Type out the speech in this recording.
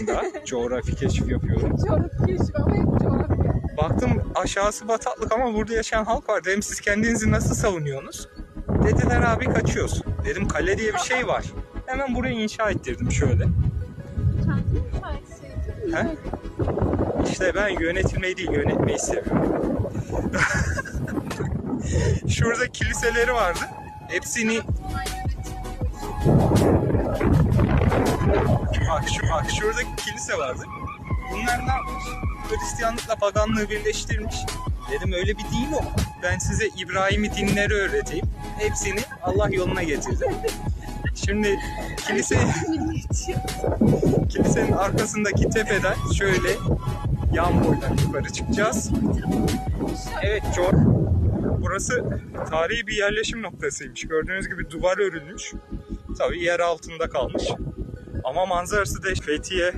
da coğrafi keşif yapıyorum. Coğrafi keşif ama hep coğrafya. Baktım aşağısı bataklık ama burada yaşayan halk var. Dedim siz kendinizi nasıl savunuyorsunuz? Dediler abi kaçıyoruz. Dedim kale diye bir şey var. Hemen burayı inşa ettirdim şöyle. Kendin mi He? İşte ben yönetilmeyi değil yönetmeyi seviyorum. Şurada kiliseleri vardı. Hepsini bak şu bak şurada kilise vardı. Bunlar ne yapmış? Hristiyanlıkla paganlığı birleştirmiş. Dedim öyle bir din o. Ben size İbrahim'i dinleri öğreteyim. Hepsini Allah yoluna getirdi. Şimdi kilise. Kilisenin arkasındaki tepeden şöyle yan boydan yukarı çıkacağız. Evet çok. Burası tarihi bir yerleşim noktasıymış. Gördüğünüz gibi duvar örülmüş. Tabii yer altında kalmış. Ama manzarası da Fethiye